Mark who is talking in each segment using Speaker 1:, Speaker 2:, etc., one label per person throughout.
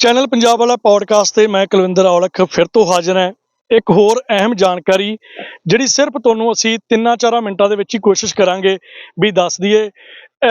Speaker 1: Channel Punjab ਵਾਲਾ podcast ਤੇ ਮੈਂ ਕੁਲਵਿੰਦਰ ਔਲਖ ਫਿਰ ਤੋਂ ਹਾਜ਼ਰ ਹਾਂ। ਇੱਕ ਹੋਰ ਅਹਿਮ ਜਾਣਕਾਰੀ, ਜਿਹੜੀ ਸਿਰਫ ਤੁਹਾਨੂੰ ਅਸੀਂ ਤਿੰਨਾਂ ਚਾਰਾਂ ਮਿੰਟਾਂ ਦੇ ਵਿੱਚ ਹੀ ਕੋਸ਼ਿਸ਼ ਕਰਾਂਗੇ ਵੀ ਦੱਸ ਦਈਏ।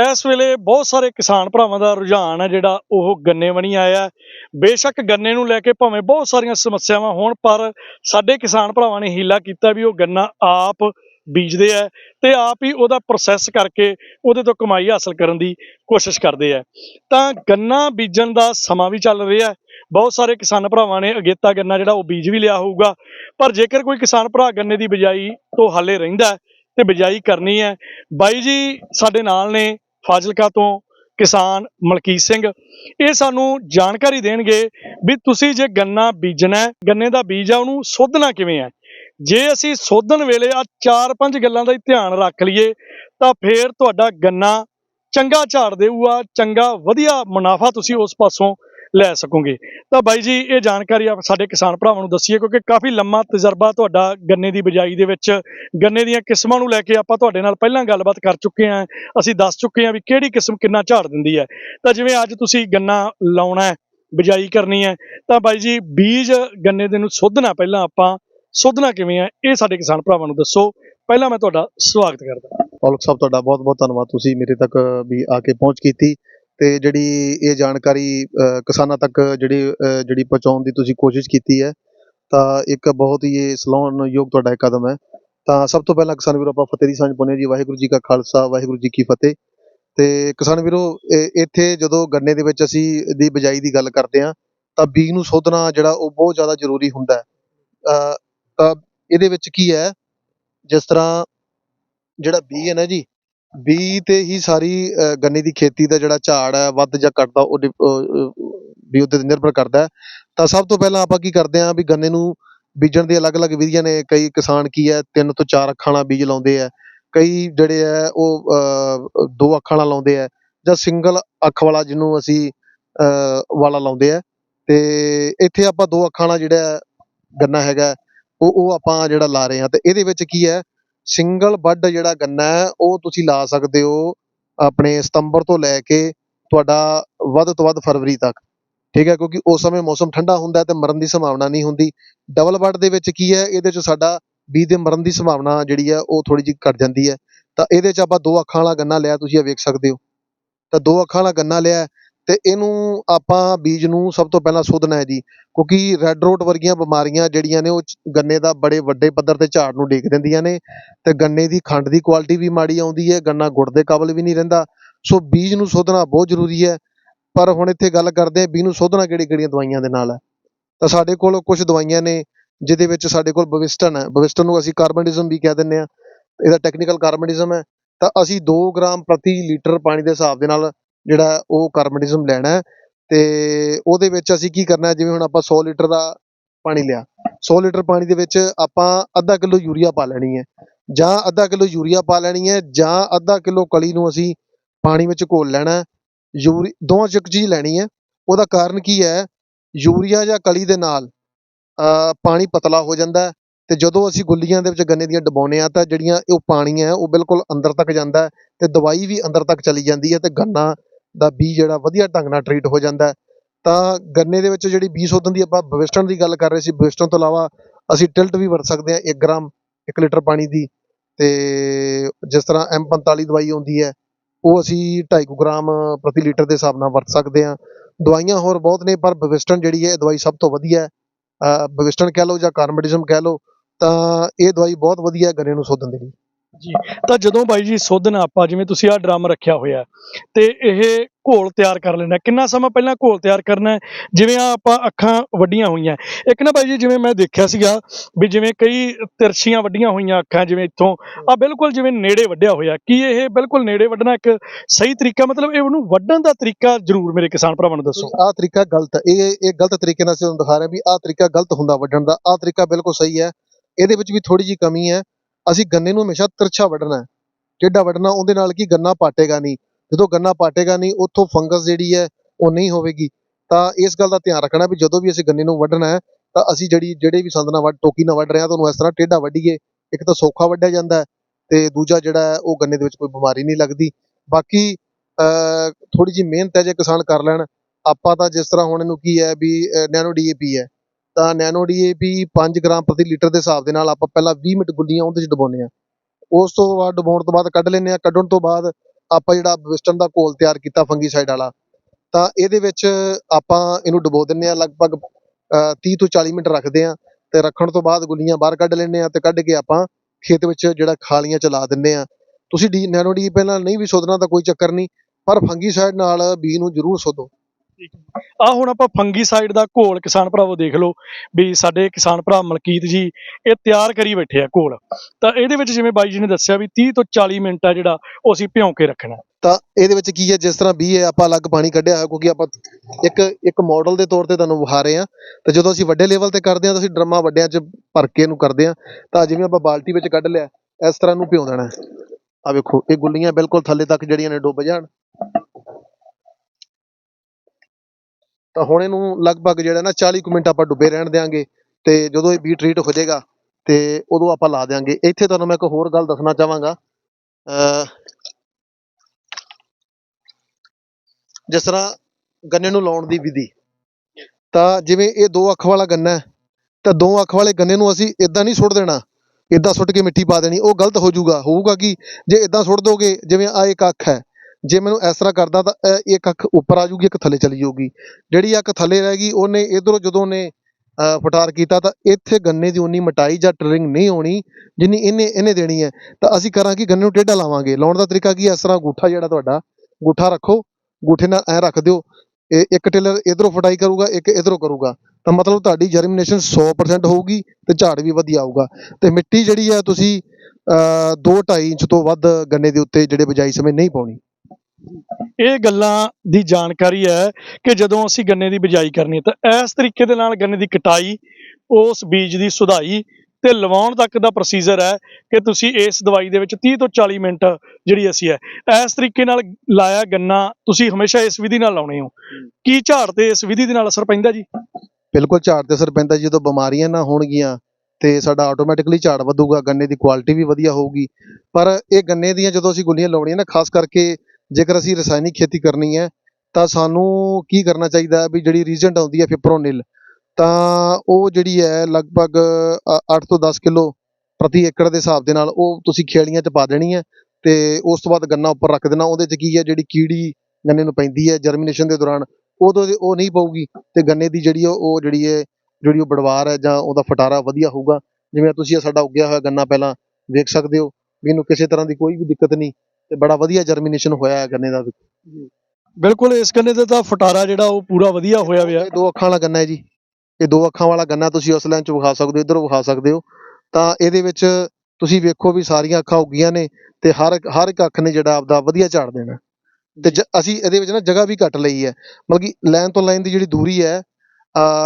Speaker 1: ਇਸ ਵੇਲੇ ਬਹੁਤ ਸਾਰੇ ਕਿਸਾਨ ਭਰਾਵਾਂ ਦਾ ਰੁਝਾਨ ਹੈ, ਜਿਹੜਾ ਉਹ ਗੰਨੇ ਵਣੀ ਆਇਆ ਬੇਸ਼ੱਕ ਗੰਨੇ ਨੂੰ ਲੈ ਕੇ ਭਾਵੇਂ ਬਹੁਤ ਸਾਰੀਆਂ ਸਮੱਸਿਆਵਾਂ ਹੋਣ, ਪਰ ਸਾਡੇ ਕਿਸਾਨ ਭਰਾਵਾਂ ਨੇ ਹੀਲਾ ਕੀਤਾ ਵੀ ਉਹ ਗੰਨਾ ਆਪ ਬੀਜਦੇ ਆ ਤੇ ਆਪ ਹੀ ਉਹਦਾ ਪ੍ਰੋਸੈਸ ਕਰਕੇ ਉਹਦੇ ਤੋਂ ਕਮਾਈ ਹਾਸਲ ਕਰਨ ਦੀ ਕੋਸ਼ਿਸ਼ ਕਰਦੇ ਆ। ਤਾਂ ਗੰਨਾ ਬੀਜਣ ਦਾ ਸਮਾਂ ਵੀ ਚੱਲ ਰਿਹਾ ਬਹੁਤ ਸਾਰੇ ਕਿਸਾਨ ਭਰਾਵਾਂ ਨੇ ਅਗੇਤਾ ਗੰਨਾ ਜਿਹੜਾ ਉਹ ਬੀਜ ਵੀ ਲਿਆ ਹੋਊਗਾ। ਪਰ ਜੇਕਰ ਕੋਈ ਕਿਸਾਨ ਭਰਾ ਗੰਨੇ ਦੀ ਬਿਜਾਈ ਤੋਂ ਹਾਲੇ ਰਹਿੰਦਾ ਹੈ ਤੇ ਬਿਜਾਈ ਕਰਨੀ ਹੈ, ਬਾਈ ਜੀ ਸਾਡੇ ਨਾਲ ਨੇ ਫਾਜ਼ਿਲਕਾ ਤੋਂ ਕਿਸਾਨ ਮਲਕੀਤ ਸਿੰਘ। ਇਹ ਸਾਨੂੰ ਜਾਣਕਾਰੀ ਦੇਣਗੇ ਵੀ ਤੁਸੀਂ ਜੇ ਗੰਨਾ ਬੀਜਣਾ ਹੈ, ਗੰਨੇ ਦਾ ਬੀਜ ਆ ਉਹਨੂੰ ਸੋਧਣਾ ਕਿਵੇਂ ਹੈ? ਜੇ ਅਸੀਂ ਸੋਧਣ ਵੇਲੇ ਆ ਚਾਰ ਪੰਜ ਗੱਲਾਂ ਦਾ ਹੀ ਧਿਆਨ ਰੱਖ ਲਈਏ, ਤਾਂ ਫੇਰ ਤੁਹਾਡਾ ਗੰਨਾ ਚੰਗਾ ਝਾੜ ਦੇਊਗਾ, ਚੰਗਾ ਵਧੀਆ ਮੁਨਾਫਾ ਤੁਸੀਂ ਉਸ ਪਾਸੋਂ ਲੈ ਸਕੋਗੇ। ਤਾਂ ਬਾਈ ਜੀ, ਇਹ ਜਾਣਕਾਰੀ ਆਪ ਸਾਡੇ ਕਿਸਾਨ ਭਰਾਵਾਂ ਨੂੰ ਦੱਸੀਏ, ਕਿਉਂਕਿ ਕਾਫੀ ਲੰਮਾ ਤਜਰਬਾ ਤੁਹਾਡਾ ਗੰਨੇ ਦੀ ਬਿਜਾਈ ਦੇ ਵਿੱਚ, ਗੰਨੇ ਦੀਆਂ ਕਿਸਮਾਂ ਨੂੰ ਲੈ ਕੇ ਆਪਾਂ ਤੁਹਾਡੇ ਨਾਲ ਪਹਿਲਾਂ ਗੱਲਬਾਤ ਕਰ ਚੁੱਕੇ ਹਾਂ। ਅਸੀਂ ਦੱਸ ਚੁੱਕੇ ਹਾਂ ਵੀ ਕਿਹੜੀ ਕਿਸਮ ਕਿੰਨਾ ਝਾੜ ਦਿੰਦੀ ਹੈ। ਤਾਂ ਜਿਵੇਂ ਅੱਜ ਤੁਸੀਂ ਗੰਨਾ ਲਾਉਣਾ ਹੈ, ਬਿਜਾਈ ਕਰਨੀ ਹੈ, ਤਾਂ ਬਾਈ ਜੀ, ਬੀਜ ਗੰਨੇ ਦੇ ਨੂੰ ਸੋਧਣਾ ਪਹਿਲਾਂ ਆਪਾਂ ਸੋਧਣਾ ਕਿਵੇਂ ਹੈ ਇਹ ਸਾਡੇ ਕਿਸਾਨ ਭਰਾਵਾਂ ਨੂੰ ਦੱਸੋ। ਪਹਿਲਾਂ ਮੈਂ ਤੁਹਾਡਾ ਸਵਾਗਤ ਕਰਦਾ।
Speaker 2: ਔਲਖ ਸਾਹਿਬ, ਤੁਹਾਡਾ ਬਹੁਤ ਬਹੁਤ ਧੰਨਵਾਦ। ਤੁਸੀਂ ਮੇਰੇ ਤੱਕ ਵੀ ਆ ਕੇ ਪਹੁੰਚ ਕੀਤੀ ਤੇ ਜਿਹੜੀ ਇਹ ਜਾਣਕਾਰੀ ਕਿਸਾਨਾਂ ਤੱਕ ਜਿਹੜੀ ਜਿਹੜੀ ਪਹੁੰਚਾਉਣ ਦੀ ਤੁਸੀਂ ਕੋਸ਼ਿਸ਼ ਕੀਤੀ ਹੈ, ਤਾਂ ਇੱਕ ਬਹੁਤ ਹੀ ਇਹ ਸਲਾਹੁਣਯੋਗ ਤੁਹਾਡਾ ਇੱਕ ਕਦਮ ਹੈ। ਤਾਂ ਸਭ ਤੋਂ ਪਹਿਲਾਂ ਕਿਸਾਨ ਵੀਰੋ, ਆਪਾਂ ਫਤਿਹ ਦੀ ਸਾਂਝ ਪਾਉਂਦੇ ਹਾਂ ਜੀ। ਵਾਹਿਗੁਰੂ ਜੀ ਕਾ ਖਾਲਸਾ, ਵਾਹਿਗੁਰੂ ਜੀ ਕੀ ਫਤਿਹ। ਤੇ ਕਿਸਾਨ ਵੀਰੋ, ਇਹ- ਇੱਥੇ ਜਦੋਂ ਗੰਨੇ ਦੇ ਵਿੱਚ ਅਸੀਂ ਦੀ ਬਿਜਾਈ ਦੀ ਗੱਲ ਕਰਦੇ ਹਾਂ, ਤਾਂ ਬੀਜ ਨੂੰ ਸੋਧਣਾ ਜਿਹੜਾ ਉਹ ਬਹੁਤ ਜ਼ਿਆਦਾ ਜ਼ਰੂਰੀ ਹੁੰਦਾ ਹੈ। ਤਾਂ ਇਹਦੇ ਵਿੱਚ ਕੀ ਹੈ? ਜਿਸ ਤਰ੍ਹਾਂ ਜਿਹੜਾ ਬੀ ਹੈ ਨਾ ਜੀ ਬੀ ਤੇ ਹੀ ਸਾਰੀ ਅ, ਗੰਨੇ ਦੀ ਖੇਤੀ ਦਾ ਜਿਹੜਾ ਝਾੜ ਹੈ ਵੱਧ ਜਾਂ ਘਟਦਾ ਉਹ ਡਿਪ- ਅ, ਅ, ਵੀ ਉਹਦੇ ਤੇ ਨਿਰਭਰ ਕਰਦਾ ਹੈ। ਤਾਂ ਸਭ ਤੋਂ ਪਹਿਲਾਂ ਆਪਾਂ ਕੀ ਕਰਦੇ ਹਾਂ ਵੀ ਗੰਨੇ ਨੂੰ ਬੀਜਣ ਦੇ ਅਲੱਗ-ਅਲੱਗ ਵਿਧੀਆਂ ਨੇ। ਕਈ ਕਿਸਾਨ ਕੀ ਹੈ ਤਿੰਨ ਤੋਂ ਚਾਰ ਅੱਖਾਂ ਵਾਲਾ ਬੀਜ ਲਾਉਂਦੇ ਆ ਕਈ ਜਿਹੜੇ ਹੈ ਉਹ ਅ, ਦੋ ਅੱਖਾਂ ਵਾਲਾ ਲਾਉਂਦੇ ਆ ਜਾਂ ਸਿੰਗਲ ਅੱਖ ਵਾਲਾ ਜਿਹਨੂੰ ਅਸੀਂ ਅ, ਵਾਲਾ ਲਾਉਂਦੇ ਆ ਤੇ ਇੱਥੇ ਆਪਾਂ ਦੋ ਅੱਖਾਂ ਵਾਲਾ ਜਿਹੜਾ ਗੰਨਾ ਹੈਗਾ ਉਹ ਉਹ ਆਪਾਂ ਜਿਹੜਾ ਲਾ ਰਹੇ ਹਾਂ ਤੇ ਇਹਦੇ ਵਿੱਚ ਕੀ ਹੈ? ਸਿੰਗਲ ਬੱਡ ਜਿਹੜਾ ਗੰਨਾ ਹੈ, ਉਹ ਤੁਸੀਂ ਲਾ ਸਕਦੇ ਹੋ ਆਪਣੇ ਸਤੰਬਰ ਤੋਂ ਲੈ ਕੇ ਤੁਹਾਡਾ ਵੱਧ ਤੋਂ ਵੱਧ ਫਰਵਰੀ ਤੱਕ। ਠੀਕ ਹੈ, ਕਿਉਂਕਿ ਉਸ ਸਮੇਂ ਮੌਸਮ ਠੰਡਾ ਹੁੰਦਾ ਹੈ ਤੇ ਮਰਨ ਦੀ ਸੰਭਾਵਨਾ ਨਹੀਂ ਹੁੰਦੀ। ਡਬਲ ਬੱਡ ਦੇ ਵਿੱਚ ਕੀ ਹੈ? ਇਹਦੇ ਚ ਸਾਡਾ ਬੀਜ ਦੇ ਮਰਨ ਦੀ ਸੰਭਾਵਨਾ ਜਿਹੜੀ ਹੈ, ਉਹ ਥੋੜੀ ਜਿਹੀ ਘਟ ਜਾਂਦੀ ਹੈ। ਤਾਂ ਇਹਦੇ ਚ ਆਪਾਂ ਦੋ ਅੱਖਾਂ ਵਾਲਾ ਗੰਨਾ ਲਿਆ, ਤੁਸੀਂ ਇਹ ਵੇਖ ਸਕਦੇ ਹੋ। ਤਾਂ ਦੋ ਅੱਖਾਂ ਵਾਲਾ ਗੰਨਾ ਲਿਆ ਅਤੇ ਇਹਨੂੰ ਆਪਾਂ ਬੀਜ ਨੂੰ ਸਭ ਤੋਂ ਪਹਿਲਾਂ ਸੋਧਣਾ ਹੈ ਜੀ, ਕਿਉਂਕਿ ਰੈੱਡ ਰੋਟ ਵਰਗੀਆਂ ਬਿਮਾਰੀਆਂ ਜਿਹੜੀਆਂ ਨੇ ਉਹ ਗੰਨੇ ਦਾ ਬੜੇ ਵੱਡੇ ਪੱਧਰ ਤੇ ਝਾੜ ਨੂੰ ਡੇਕ ਦਿੰਦੀਆਂ ਨੇ ਅਤੇ ਗੰਨੇ ਦੀ ਖੰਡ ਦੀ ਕੁਆਲਿਟੀ ਵੀ ਮਾੜੀ ਆਉਂਦੀ ਹੈ, ਗੰਨਾ ਗੁੜ ਦੇ ਕਾਬਲ ਵੀ ਨਹੀਂ ਰਹਿੰਦਾ, ਸੋ ਬੀਜ ਨੂੰ ਸੋਧਣਾ ਬਹੁਤ ਜ਼ਰੂਰੀ ਹੈ। ਪਰ ਹੁਣ ਇੱਥੇ ਗੱਲ ਕਰਦੇ ਹਾਂ, ਬੀਜ ਨੂੰ ਸੋਧਣਾ ਕਿਹੜੀ ਕਿਹੜੀਆਂ ਦਵਾਈਆਂ ਦੇ ਨਾਲ ਹੈ? ਤਾਂ ਸਾਡੇ ਕੋਲ ਕੁਝ ਦਵਾਈਆਂ ਨੇ, ਜਿਹਦੇ ਵਿੱਚ ਸਾਡੇ ਕੋਲ ਬਵਿਸਟਨ ਹੈ। ਬਵਿਸਟਨ ਨੂੰ ਅਸੀਂ ਕਾਰਬਨਿਜ਼ਮ ਵੀ ਕਹਿ ਦਿੰਦੇ ਆ ਇਹਦਾ ਟੈਕਨੀਕਲ ਕਾਰਬਨਿਜ਼ਮ ਹੈ। ਤਾਂ ਅਸੀਂ 2 ਗ੍ਰਾਮ ਪ੍ਰਤੀ ਲੀਟਰ ਪਾਣੀ ਦੇ ਹਿਸਾਬ ਦੇ ਨਾਲ ਜਿਹੜਾ ਉਹ ਕਾਰਬਨਿਜ਼ਮ ਲੈਣਾ ਹੈ ਤੇ ਉਹਦੇ ਵਿੱਚ ਅਸੀਂ ਕੀ ਕਰਨਾ ਜਿਵੇਂ ਹੁਣ ਆਪਾਂ 100 ਲੀਟਰ ਦਾ ਪਾਣੀ ਲਿਆ। 100 ਲੀਟਰ ਪਾਣੀ ਦੇ ਵਿੱਚ ਆਪਾਂ ਅੱਧਾ ਕਿਲੋ ਯੂਰੀਆ ਪਾ ਲੈਣੀ ਹੈ। ਜਾਂ ਅੱਧਾ ਕਿਲੋ ਯੂਰੀਆ ਪਾ ਲੈਣੀ ਹੈ ਜਾਂ ਅੱਧਾ ਕਿਲੋ ਕਲੀ ਨੂੰ ਅਸੀਂ ਪਾਣੀ ਵਿੱਚ ਘੋਲ ਲੈਣਾ ਯੂਰੀ, ਦੋਵਾਂ ਚੋਂ ਇੱਕ ਚੀਜ਼ ਲੈਣੀ ਹੈ। ਉਹਦਾ ਕਾਰਨ ਕੀ ਹੈ? ਯੂਰੀਆ ਜਾਂ ਕਲੀ ਦੇ ਨਾਲ ਪਾਣੀ ਪਤਲਾ ਹੋ ਜਾਂਦਾ ਹੈ ਤੇ ਜਦੋਂ ਅਸੀਂ ਗੁੱਲੀਆਂ ਦੇ ਵਿੱਚ ਗੰਨੇ ਦੀਆਂ ਡਬਾਉਂਦੇ ਆ ਤਾਂ ਜਿਹੜੀਆਂ ਉਹ ਪਾਣੀ ਹੈ ਉਹ ਬਿਲਕੁਲ ਅੰਦਰ ਤੱਕ ਜਾਂਦਾ ਹੈ ਤੇ ਦਵਾਈ ਵੀ ਅੰਦਰ ਤੱਕ ਚਲੀ ਜਾਂਦੀ ਹੈ ਤੇ ਗੰਨਾ ਦਾ ਬੀ ਜਿਹੜਾ ਵਧੀਆ ਢੰਗ ਨਾਲ ਟਰੀਟ ਹੋ ਜਾਂਦਾ ਤਾਂ ਗੰਨੇ ਦੇ ਵਿੱਚ ਜਿਹੜੀ ਬੀਜ ਸੋਧਣ ਦੀ ਆਪਾਂ ਬਵਿਸਟਨ ਦੀ ਗੱਲ ਕਰ ਰਹੇ ਸੀ ਬਵਿਸਟਨ ਤੋਂ ਇਲਾਵਾ ਅਸੀਂ ਟਿਲਟ ਵੀ ਵਰਤ ਸਕਦੇ ਹਾਂ 1 ਗ੍ਰਾਮ 1 ਲੀਟਰ ਪਾਣੀ ਦੀ। ਤੇ ਜਿਸ ਤਰ੍ਹਾਂ M45 ਦਵਾਈ ਆਉਂਦੀ ਹੈ, ਉਹ ਅਸੀਂ 2.5 ਗ੍ਰਾਮ ਪ੍ਰਤੀ ਲੀਟਰ ਦੇ ਹਿਸਾਬ ਨਾਲ ਵਰਤ ਸਕਦੇ ਹਾਂ। ਦਵਾਈਆਂ ਹੋਰ ਬਹੁਤ ਨੇ, ਪਰ ਬਵਿਸਟਨ ਜਿਹੜੀ ਹੈ, ਇਹ ਦਵਾਈ ਸਭ ਤੋਂ ਵਧੀਆ ਹੈ। ਬਵਿਸਟਨ ਕਹਿ ਲਓ ਜਾਂ ਕਾਰਮਡਿਜ਼ਮ ਕਹਿ ਲਓ, ਤਾਂ ਇਹ ਦਵਾਈ ਬਹੁਤ ਵਧੀਆ ਗੰਨੇ ਨੂੰ ਸੋਧਣ ਦੇ ਲਈ।
Speaker 1: ਜੀ। ਤਾਂ ਜਦੋਂ ਬਾਈ ਜੀ ਸੋਧਣਾ ਆਪਾਂ, ਜਿਵੇਂ ਤੁਸੀਂ ਆਹ ਡਰਮ ਰੱਖਿਆ ਹੋਇਆ, ਤੇ ਇਹ ਘੋਲ ਤਿਆਰ ਕਰ ਲੈਣਾ ਕਿੰਨਾ ਸਮਾਂ ਪਹਿਲਾਂ ਘੋਲ ਤਿਆਰ ਕਰਨਾ ਜਿਵੇਂ ਆ ਆਪਾਂ ਅੱਖਾਂ ਵੱਡੀਆਂ ਹੋਈਆਂ। ਇੱਕ ਨਾ ਬਾਈ ਜੀ, ਜਿਵੇਂ ਮੈਂ ਦੇਖਿਆ ਸੀਗਾ ਵੀ ਜਿਵੇਂ ਕਈ ਤਿਰਛੀਆਂ ਵੱਡੀਆਂ ਹੋਈਆਂ ਅੱਖਾਂ ਜਿਵੇਂ ਇੱਥੋਂ ਆ ਬਿਲਕੁਲ ਜਿਵੇਂ ਨੇੜੇ ਵੱਢਿਆ ਹੋਇਆ। ਕੀ ਇਹ ਬਿਲਕੁਲ ਨੇੜੇ ਵੱਢਣਾ ਇੱਕ ਸਹੀ ਤਰੀਕਾ? ਮਤਲਬ ਇਹ ਉਹਨੂੰ ਵੱਢਣ ਦਾ ਤਰੀਕਾ ਜ਼ਰੂਰ ਮੇਰੇ ਕਿਸਾਨ ਭਰਾਵਾਂ ਨੂੰ ਦੱਸੋ।
Speaker 2: ਆਹ ਤਰੀਕਾ ਗਲਤ ਹੈ। ਇਹ ਇਹ ਗਲਤ ਤਰੀਕੇ ਨਾਲ ਅਸੀਂ ਤੁਹਾਨੂੰ ਦਿਖਾ ਰਹੇ ਹਾਂ ਵੀ ਆਹ ਤਰੀਕਾ ਗਲਤ ਹੁੰਦਾ ਵੱਢਣ ਦਾ। ਆਹ ਤਰੀਕਾ ਬਿਲਕੁਲ ਸਹੀ ਹੈ। ਇਹਦੇ ਵਿੱਚ ਵੀ ਥੋੜੀ ਜੀ ਕਮੀ ਹੈ। ਅਸੀਂ ਗੰਨੇ ਨੂੰ ਹਮੇਸ਼ਾ ਤਿਰਛਾ ਵੱਢਣਾ ਹੈ। ਟੇਢਾ ਵੱਢਣਾ, ਉਹਦੇ ਨਾਲ ਕੀ ਗੰਨਾ ਪਾਟੇਗਾ ਨਹੀਂ। ਜਦੋਂ ਗੰਨਾ ਪਾਟੇਗਾ ਨਹੀਂ, ਉੱਥੋਂ ਫੰਗਸ ਜਿਹੜੀ ਹੈ, ਉਹ ਨਹੀਂ ਹੋਵੇਗੀ। ਤਾਂ ਇਸ ਗੱਲ ਦਾ ਧਿਆਨ ਰੱਖਣਾ ਵੀ ਜਦੋਂ ਵੀ ਅਸੀਂ ਗੰਨੇ ਨੂੰ ਵੱਢਣਾ ਹੈ, ਤਾਂ ਅਸੀਂ ਜਿਹੜੀ, ਜਿਹੜੇ ਵੀ ਸੰਦ ਨਾਲ ਵੱਢ, ਟੋਕੀ ਨਾਲ ਵੱਢ ਰਹੇ ਹਾਂ ਤਾਂ ਉਹਨੂੰ ਇਸ ਤਰ੍ਹਾਂ ਟੇਢਾ ਵੱਢੀਏ। ਇੱਕ ਤਾਂ ਸੌਖਾ ਵੱਢਿਆ ਜਾਂਦਾ ਹੈ ਤੇ ਦੂਜਾ ਜਿਹੜਾ ਹੈ, ਉਹ ਗੰਨੇ ਦੇ ਵਿੱਚ ਕੋਈ ਬਿਮਾਰੀ ਨਹੀਂ ਲੱਗਦੀ। ਬਾਕੀ ਥੋੜੀ ਜਿਹੀ ਮਿਹਨਤ ਹੈ, ਜੇ ਕਿਸਾਨ ਕਰ ਲੈਣ, ਆਪਾਂ ਤਾਂ ਜਿਸ ਤਰ੍ਹਾਂ ਹੁਣ ਇਹਨੂੰ ਕੀ ਹੈ ਵੀ ਨੈਨੋ ਡੀਏਪੀ ਹੈ। ਤਾਂ ਨੈਨੋ ਡੀਏਪੀ 5 ਗ੍ਰਾਮ ਪ੍ਰਤੀ ਲੀਟਰ ਦੇ ਹਿਸਾਬ ਦੇ ਨਾਲ ਆਪਾਂ ਪਹਿਲਾਂ 20 ਮਿੰਟ ਗੁੱਲੀਆਂ ਉਹਦੇ 'ਚ ਡੁਬਾਉਂਦੇ ਆ ਉਸ ਤੋਂ ਬਾਅਦ ਡੁਬਾਉਣ ਤੋਂ ਬਾਅਦ ਕੱਢ ਲੈਂਦੇ ਆ ਕੱਢਣ ਤੋਂ ਬਾਅਦ ਆਪਾਂ ਜਿਹੜਾ ਵਿਸਟਨ ਦਾ ਘੋਲ ਤਿਆਰ ਕੀਤਾ ਫੰਗੀਸਾਈਡ ਵਾਲਾ, ਤਾਂ ਇਹਦੇ ਵਿੱਚ ਆਪਾਂ ਇਹਨੂੰ ਡੁਬੋ ਦਿੰਦੇ ਆ ਲਗਭਗ, ਅਹ 30 ਤੋਂ 40 ਮਿੰਟ ਰੱਖਦੇ ਆ ਤੇ ਰੱਖਣ ਤੋਂ ਬਾਅਦ ਗੁੱਲੀਆਂ ਬਾਹਰ ਕੱਢ ਲੈਂਦੇ ਆ ਤੇ ਕੱਢ ਕੇ ਆਪਾਂ ਖੇਤ ਵਿੱਚ ਜਿਹੜਾ ਖਾਲੀਆਂ ਚਲਾ ਲਾ ਦਿੰਦੇ ਆ ਤੁਸੀਂ ਡੀ, ਨੈਨੋ ਡੀ ਪਹਿਲਾਂ ਨਹੀਂ ਵੀ ਸੋਧਣਾ ਤਾਂ ਕੋਈ ਚੱਕਰ ਨਹੀਂ, ਪਰ ਫੰਗੀਸਾਈਡ ਨਾਲ ਬੀ ਨੂੰ ਜ਼ਰੂਰ ਸੋਧੋ।
Speaker 1: ਆ ਹੁਣ ਆਪਾਂ ਫੰਗੀਸਾਈਡ ਦਾ ਘੋਲ ਕਿਸਾਨ ਭਰਾਵੋ ਦੇਖ ਲਓ ਵੀ ਸਾਡੇ ਕਿਸਾਨ ਭਰਾ ਮਲਕੀਤ ਜੀ ਇਹ ਤਿਆਰ ਕਰੀ ਬੈਠੇ ਆ ਘੋਲ। ਤਾਂ ਇਹਦੇ ਵਿੱਚ ਜਿਵੇਂ ਬਾਈ ਜੀ ਨੇ ਦੱਸਿਆ ਵੀ 30 ਤੋਂ 40 ਮਿੰਟ ਆ ਜਿਹੜਾ ਉਹ ਅਸੀਂ ਭਿਉਂ ਕੇ ਰੱਖਣਾ
Speaker 2: ਤਾਂ ਇਹਦੇ ਵਿੱਚ ਕੀ ਹੈ, ਜਿਸ ਤਰ੍ਹਾਂ ਬੀ ਹੈ ਆਪਾਂ ਅਲੱਗ ਪਾਣੀ ਕੱਢਿਆ ਹੋਇਆ, ਕਿਉਂਕਿ ਆਪਾਂ ਇੱਕ ਇੱਕ ਮਾਡਲ ਦੇ ਤੌਰ ਤੇ ਤੁਹਾਨੂੰ ਵਿਖਾ ਰਹੇ ਆ ਤੇ ਜਦੋਂ ਅਸੀਂ ਵੱਡੇ ਲੈਵਲ ਤੇ ਕਰਦੇ ਆ ਤਾਂ ਅਸੀਂ ਡਰਮਾਂ ਵੱਡਿਆਂ 'ਚ ਭਰ ਕੇ ਇਹਨੂੰ ਕਰਦੇ ਆ ਤਾਂ ਜਿਵੇਂ ਆਪਾਂ ਬਾਲਟੀ ਵਿੱਚ ਕੱਢ ਲਿਆ, ਇਸ ਤਰ੍ਹਾਂ ਨੂੰ ਭਿਉਂ ਦੇਣਾ ਆ ਵੇਖੋ, ਇਹ ਗੁੱਲੀਆਂ ਬਿਲਕੁਲ ਥੱਲੇ ਤੱਕ ਜਿਹੜੀਆਂ ਨੇ ਡੁੱਬ ਜਾਣ। ਤਾਂ ਹੁਣ ਇਹਨੂੰ ਲਗਭਗ ਜਿਹੜਾ ਨਾ 40 ਕੁ ਮਿੰਟ ਆਪਾਂ ਡੁੱਬੇ ਰਹਿਣ ਦਿਆਂਗੇ ਤੇ ਜਦੋਂ ਇਹ ਬੀ ਟ੍ਰੀਟ ਹੋ ਜਾਏਗਾ ਤੇ ਉਦੋਂ ਆਪਾਂ ਲਾ ਦਿਆਂਗੇ। ਇੱਥੇ ਤੁਹਾਨੂੰ ਮੈਂ ਇੱਕ ਹੋਰ ਗੱਲ ਦੱਸਣਾ ਚਾਹਾਂਗਾ। ਅਹ ਜਿਸ ਤਰ੍ਹਾਂ ਗੰਨੇ ਨੂੰ ਲਾਉਣ ਦੀ ਵਿਧੀ, ਤਾਂ ਜਿਵੇਂ ਇਹ ਦੋ ਅੱਖ ਵਾਲਾ ਗੰਨਾ ਹੈ, ਤਾਂ ਦੋ ਅੱਖ ਵਾਲੇ ਗੰਨੇ ਨੂੰ ਅਸੀਂ ਇਦਾਂ ਨਹੀਂ ਸੁੱਟ ਦੇਣਾ। ਇਦਾਂ ਸੁੱਟ ਕੇ ਮਿੱਟੀ ਪਾ ਦੇਣੀ, ਉਹ ਗਲਤ ਹੋ ਜਾਊਗਾ। ਹੋਊਗਾ ਕਿ? ਜੇ ਇਦਾਂ ਸੁੱਟ ਦੋਗੇ, ਜਿਵੇਂ ਆ ਇੱਕ ਅੱਖ ਹੈ ਜੇ ਮੈਨੂੰ ਇਸ ਤਰ੍ਹਾਂ ਕਰਦਾ ਤਾਂ ਇਹ ਇੱਕ ਅੱਖ ਉੱਪਰ ਆ ਜਾਊਗੀ, ਇੱਕ ਥੱਲੇ ਚਲੀ ਜਾਊਗੀ। ਜਿਹੜੀ ਅੱਖ ਥੱਲੇ ਰਹਿ ਗਈ, ਉਹਨੇ ਇਧਰੋਂ ਜਦੋਂ ਨੇ ਫਟਾਰ ਕੀਤਾ ਤਾਂ ਇੱਥੇ ਗੰਨੇ ਦੀ ਉਨੀ ਮਟਾਈ ਜਾਂ ਟਰਿੰਗ ਨਹੀਂ ਹੋਣੀ ਜਿੰਨੀ ਇਹਨੇ ਇਹਨੇ ਦੇਣੀ ਹੈ। ਤਾਂ ਅਸੀਂ ਕਰਾਂ ਕਿ ਗੰਨੇ ਨੂੰ ਟੇਢਾ ਲਾਵਾਂਗੇ। ਲਾਉਣ ਦਾ ਤਰੀਕਾ ਕੀ ਹੈ? ਇਸ ਤਰ੍ਹਾਂ ਗੂਠਾ ਜਿਹੜਾ ਤੁਹਾਡਾ ਗੂਠਾ ਰੱਖੋ। ਗੂਠੇ ਨਾਲ ਐ ਰੱਖ ਦਿਓ। ਇਹ ਇੱਕ ਟੇਲਰ ਇਧਰੋਂ ਫਟਾਈ ਕਰੂਗਾ, ਇੱਕ ਇਧਰੋਂ ਕਰੂਗਾ। ਤਾਂ ਮਤਲਬ ਤੁਹਾਡੀ ਜਰਮੀਨੇਸ਼ਨ 100% ਹੋਊਗੀ ਤੇ ਝਾੜ ਵੀ ਵਧੀਆ ਆਊਗਾ। ਤੇ ਮਿੱਟੀ ਜਿਹੜੀ ਆ ਤੁਸੀਂ 2.5 ਇੰਚ ਤੋਂ ਵੱਧ ਗੰਨੇ ਦੇ ਉੱਤੇ, ਜਿਹੜੇ ਬਿਜਾਈ ਸਮੇਂ ਨਹੀਂ ਪਾਉਣੀ।
Speaker 1: ਇਹ ਗੱਲਾਂ ਦੀ ਜਾਣਕਾਰੀ ਹੈ ਕਿ ਜਦੋਂ ਅਸੀਂ ਗੰਨੇ ਦੀ ਬਿਜਾਈ ਕਰਨੀ ਹੈ ਤਾਂ ਇਸ ਤਰੀਕੇ ਦੇ ਨਾਲ ਗੰਨੇ ਦੀ ਕਟਾਈ, ਉਸ ਬੀਜ ਦੀ ਸੁਧਾਈ ਤੇ ਲਵਾਉਣ ਤੱਕ ਦਾ ਪ੍ਰੋਸੀਜਰ ਹੈ ਕਿ ਤੁਸੀਂ ਇਸ ਦਵਾਈ ਦੇ ਵਿੱਚ 30 ਤੋਂ 40 ਮਿੰਟ ਜਿਹੜੀ ਅਸੀਂ ਹੈ, ਇਸ ਤਰੀਕੇ ਨਾਲ ਲਾਇਆ ਗੰਨਾ ਤੁਸੀਂ ਹਮੇਸ਼ਾ ਇਸ ਵਿਧੀ ਨਾਲ ਲਾਉਣੇ ਹੋ। ਕੀ ਝਾੜ ਤੇ ਇਸ ਵਿਧੀ ਦੇ ਨਾਲ ਅਸਰ ਪੈਂਦਾ ਜੀ?
Speaker 2: ਬਿਲਕੁਲ ਝਾੜ ਤੇ ਅਸਰ ਪੈਂਦਾ ਜਦੋਂ ਬਿਮਾਰੀਆਂ ਨਾ ਹੋਣਗੀਆਂ ਤੇ ਸਾਡਾ ਆਟੋਮੈਟਿਕਲੀ ਝਾੜ ਵਧੂਗਾ, ਗੰਨੇ ਦੀ ਕੁਆਲਿਟੀ ਵੀ ਵਧੀਆ ਹੋਊਗੀ। ਪਰ ਇਹ ਗੰਨੇ ਦੀਆਂ ਜਦੋਂ ਅਸੀਂ ਗੁੱਲੀਆਂ ਲਾਉਣੀਆਂ ਨਾ, ਖਾਸ ਕਰਕੇ ਜੇਕਰ ਅਸੀਂ ਰਸਾਇਣਿਕ ਖੇਤੀ ਕਰਨੀ ਹੈ, ਤਾਂ ਸਾਨੂੰ ਕੀ ਕਰਨਾ ਚਾਹੀਦਾ ਹੈ ਵੀ ਜਿਹੜੀ ਰੀਜੈਂਟ ਆਉਂਦੀ ਹੈ ਫਿਪਰੋਨਿਲ ਤਾਂ ਉਹ ਜਿਹੜੀ ਹੈ ਲਗਭਗ 8 ਤੋਂ 10 ਕਿਲੋ ਪ੍ਰਤੀ ਏਕੜ ਦੇ ਹਿਸਾਬ ਦੇ ਨਾਲ ਉਹ ਤੁਸੀਂ ਖੇਲੀਆਂ 'ਚ ਪਾ ਦੇਣੀ ਹੈ ਤੇ ਉਸ ਤੋਂ ਬਾਅਦ ਗੰਨਾ ਉੱਪਰ ਰੱਖ ਦੇਣਾ, ਉਹਦੇ 'ਚ ਕੀ ਹੈ ਜਿਹੜੀ ਕੀੜੀ ਗੰਨੇ ਨੂੰ ਪੈਂਦੀ ਹੈ ਜਰਮੀਨੇਸ਼ਨ ਦੇ ਦੌਰਾਨ, ਉਦੋਂ ਉਹ ਨਹੀਂ ਪਊਗੀ ਤੇ ਗੰਨੇ ਦੀ ਜਿਹੜੀ ਉਹ ਉਹ ਜਿਹੜੀ ਹੈ, ਜਿਹੜੀ ਉਹ ਬੜਵਾਰ ਹੈ ਜਾਂ ਉਹਦਾ ਫਟਾਰਾ ਵਧੀਆ ਹੋਊਗਾ। ਜਿਵੇਂ ਤੁਸੀਂ ਇਹ ਸਾਡਾ ਉੱਗਿਆ ਹੋਇਆ ਗੰਨਾ ਪਹਿਲਾਂ ਵੇਖ ਸਕਦੇ ਹੋ, ਵੀ ਇਹਨੂੰ ਕਿਸੇ ਤਰ੍ਹਾਂ ਦੀ ਕੋਈ ਵੀ ਦਿੱਕਤ ਨਹੀਂ। ਤੇ ਬੜਾ ਵਧੀਆ ਜਰਮੀਨੇਸ਼ਨ ਹੋਇਆ ਹੈ ਗੰਨੇ ਦਾ।
Speaker 1: ਬਿਲਕੁਲ ਇਸ ਗੰਨੇ ਦਾ ਤਾਂ ਫਟਾਰਾ ਜਿਹੜਾ ਉਹ ਪੂਰਾ ਵਧੀਆ ਹੋਇਆ ਹੋਇਆ।
Speaker 2: ਇਹ ਦੋ ਅੱਖਾਂ ਵਾਲਾ ਗੰਨਾ ਹੈ ਜੀ। ਇਹ ਦੋ ਅੱਖਾਂ ਵਾਲਾ ਗੰਨਾ ਤੁਸੀਂ ਉਸ ਲਾਈਨ ਚ ਵਿਖਾ ਸਕਦੇ ਹੋ ਇਧਰੋਂ ਵਿਖਾ ਸਕਦੇ ਹੋ। ਤਾਂ ਇਹਦੇ ਵਿੱਚ ਤੁਸੀਂ ਵੇਖੋ ਵੀ ਸਾਰੀਆਂ ਅੱਖਾਂ ਉੱਗੀਆਂ ਨੇ ਤੇ ਹਰ ਹਰ ਇੱਕ ਅੱਖ ਨੇ ਜਿਹੜਾ ਆਪਦਾ ਵਧੀਆ ਝਾੜ ਦੇਣਾ। ਤੇ ਅਸੀਂ ਇਹਦੇ ਵਿੱਚ ਨਾ ਜਗ੍ਹਾ ਵੀ ਘੱਟ ਲਈ ਹੈ। ਮਤਲਬ ਕਿ ਲਾਈਨ ਤੋਂ ਲਾਈਨ ਦੀ ਜਿਹੜੀ ਦੂਰੀ ਹੈ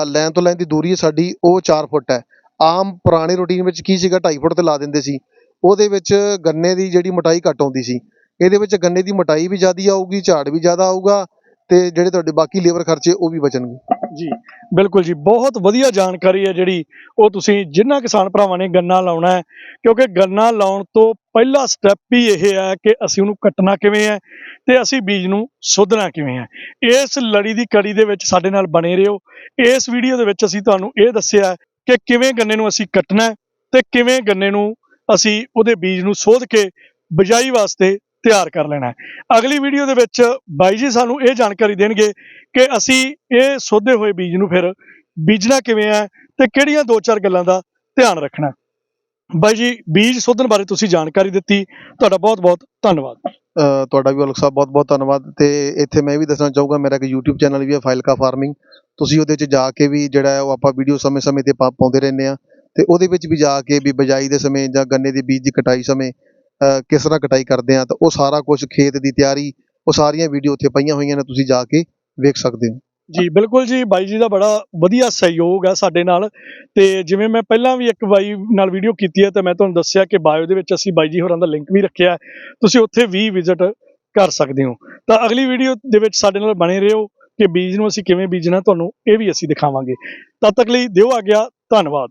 Speaker 2: ਲਾਈਨ ਤੋਂ ਲਾਈਨ ਦੀ ਦੂਰੀ ਸਾਡੀ ਉਹ 4 ਫੁੱਟ ਹੈ। ਆਮ ਪੁਰਾਣੇ ਰੂਟੀਨ ਵਿੱਚ ਕੀ ਸੀਗਾ? 2.5 ਫੁੱਟ ਤੇ ਲਾ ਦਿੰਦੇ ਸੀ। ਉਹਦੇ ਵਿੱਚ ਗੰਨੇ ਦੀ ਜਿਹੜੀ ਮਟਾਈ ਘੱਟ ਆਉਂਦੀ ਸੀ। ਇਹਦੇ ਵਿੱਚ ਗੰਨੇ ਦੀ ਮਟਾਈ ਵੀ ਜ਼ਿਆਦਾ ਆਊਗੀ, ਝਾੜ ਵੀ ਜ਼ਿਆਦਾ ਆਊਗਾ ਤੇ ਜਿਹੜੇ ਤੁਹਾਡੇ ਬਾਕੀ ਲੇਬਰ ਖਰਚੇ ਉਹ ਵੀ ਬਚਣਗੇ।
Speaker 1: ਜੀ, ਬਿਲਕੁਲ ਜੀ। ਬਹੁਤ ਵਧੀਆ ਜਾਣਕਾਰੀ ਹੈ ਜਿਹੜੀ ਉਹ ਤੁਸੀਂ ਜਿਨ੍ਹਾਂ ਕਿਸਾਨ ਭਰਾਵਾਂ ਨੇ ਗੰਨਾ ਲਾਉਣਾ ਹੈ, ਕਿਉਂਕਿ ਗੰਨਾ ਲਾਉਣ ਤੋਂ ਪਹਿਲਾ ਸਟੈਪ ਹੀ ਇਹ ਹੈ ਕਿ ਅਸੀਂ ਉਹਨੂੰ ਕੱਟਣਾ ਕਿਵੇਂ ਹੈ ਤੇ ਅਸੀਂ ਬੀਜ ਨੂੰ ਸੋਧਣਾ ਕਿਵੇਂ ਹੈ। ਇਸ ਲੜੀ ਦੀ ਕੜੀ ਦੇ ਵਿੱਚ ਸਾਡੇ ਨਾਲ ਬਣੇ ਰਹੋ। ਇਸ ਵੀਡੀਓ ਦੇ ਵਿੱਚ ਅਸੀਂ ਤੁਹਾਨੂੰ ਇਹ ਦੱਸਿਆ ਕਿ ਕਿਵੇਂ ਗੰਨੇ ਨੂੰ ਅਸੀਂ ਕੱਟਣਾ ਹੈ ਤੇ ਕਿਵੇਂ ਗੰਨੇ ਨੂੰ ਅਸੀਂ ਉਹਦੇ ਬੀਜ ਨੂੰ ਸੋਧ ਕੇ ਬਿਜਾਈ ਵਾਸਤੇ ਤਿਆਰ ਕਰ ਲੈਣਾ ਅਗਲੀ ਵੀਡੀਓ ਦੇ ਵਿੱਚ ਬਾਈ ਜੀ ਸਾਨੂੰ ਇਹ ਜਾਣਕਾਰੀ ਦੇਣਗੇ ਕਿ ਅਸੀਂ ਇਹ ਸੋਧੇ ਹੋਏ ਬੀਜ ਨੂੰ ਫਿਰ ਬੀਜਣਾ ਕਿਵੇਂ ਹੈ ਤੇ ਕਿਹੜੀਆਂ ਦੋ ਚਾਰ ਗੱਲਾਂ ਦਾ ਧਿਆਨ ਰੱਖਣਾ ਬਾਈ ਜੀ, ਬੀਜ ਸੋਧਣ ਬਾਰੇ ਤੁਸੀਂ ਜਾਣਕਾਰੀ ਦਿੱਤੀ। ਤੁਹਾਡਾ ਬਹੁਤ ਬਹੁਤ ਧੰਨਵਾਦ।
Speaker 2: ਤੁਹਾਡਾ ਵੀ ਔਲਖ ਸਾਹਿਬ ਬਹੁਤ ਬਹੁਤ ਧੰਨਵਾਦ ਤੇ ਇੱਥੇ ਮੈਂ ਇਹ ਵੀ ਦੱਸਣਾ ਚਾਹੂੰਗਾ, ਮੇਰਾ ਇੱਕ YouTube ਚੈਨਲ ਵੀ ਹੈ ਫਾਈਲਕਾ ਫਾਰਮਿੰਗ ਤੁਸੀਂ ਉਹਦੇ 'ਚ ਜਾ ਕੇ ਵੀ ਜਿਹੜਾ ਉਹ ਆਪਾਂ ਵੀਡੀਓ ਸਮੇਂ-ਸਮੇਂ ਤੇ ਪਾ- ਪਾਉਂਦੇ ਰਹਿੰਦੇ ਆ ਤੇ ਉਹਦੇ ਵਿੱਚ ਵੀ ਜਾ ਕੇ ਵੀ ਬਿਜਾਈ ਦੇ ਸਮੇਂ ਜਾਂ ਗੰਨੇ ਦੇ ਬੀਜ ਦੀ ਕਟਾਈ ਸਮੇਂ ਕਿਸ ਤਰ੍ਹਾਂ ਕਟਾਈ ਕਰਦੇ ਆ, ਤਾਂ ਉਹ ਸਾਰਾ ਕੁਝ ਖੇਤ ਦੀ ਤਿਆਰੀ, ਉਹ ਸਾਰੀਆਂ ਵੀਡੀਓ ਉੱਥੇ ਪਈਆਂ ਹੋਈਆਂ ਨੇ, ਤੁਸੀਂ ਜਾ ਕੇ ਵੇਖ ਸਕਦੇ ਹੋ।
Speaker 1: ਜੀ, ਬਿਲਕੁਲ ਜੀ, ਬਾਈ ਜੀ ਦਾ ਬੜਾ ਵਧੀਆ ਸਹਿਯੋਗ ਹੈ ਸਾਡੇ ਨਾਲ। ਤੇ ਜਿਵੇਂ ਮੈਂ ਪਹਿਲਾਂ ਵੀ ਇੱਕ ਬਾਈ ਨਾਲ ਵੀਡੀਓ ਕੀਤੀ ਹੈ ਤਾਂ ਮੈਂ ਤੁਹਾਨੂੰ ਦੱਸਿਆ ਕਿ ਬਾਇਓ ਦੇ ਵਿੱਚ ਅਸੀਂ ਬਾਈ ਜੀ ਹੋਰਾਂ ਦਾ ਲਿੰਕ ਵੀ ਰੱਖਿਆ ਤੁਸੀਂ ਉੱਥੇ ਵੀ ਵਿਜ਼ਿਟ ਕਰ ਸਕਦੇ ਹੋ। ਤਾਂ ਅਗਲੀ ਵੀਡੀਓ ਦੇ ਵਿੱਚ ਸਾਡੇ ਨਾਲ ਬਣੇ ਰਹੋ ਕਿ ਬੀਜ ਨੂੰ ਅਸੀਂ ਕਿਵੇਂ ਬੀਜਣਾ, ਤੁਹਾਨੂੰ ਇਹ ਵੀ ਅਸੀਂ ਦਿਖਾਵਾਂਗੇ। ਤਦ ਤੱਕ ਲਈ ਦਿਓ ਆ ਗਿਆ ਧੰਨਵਾਦ।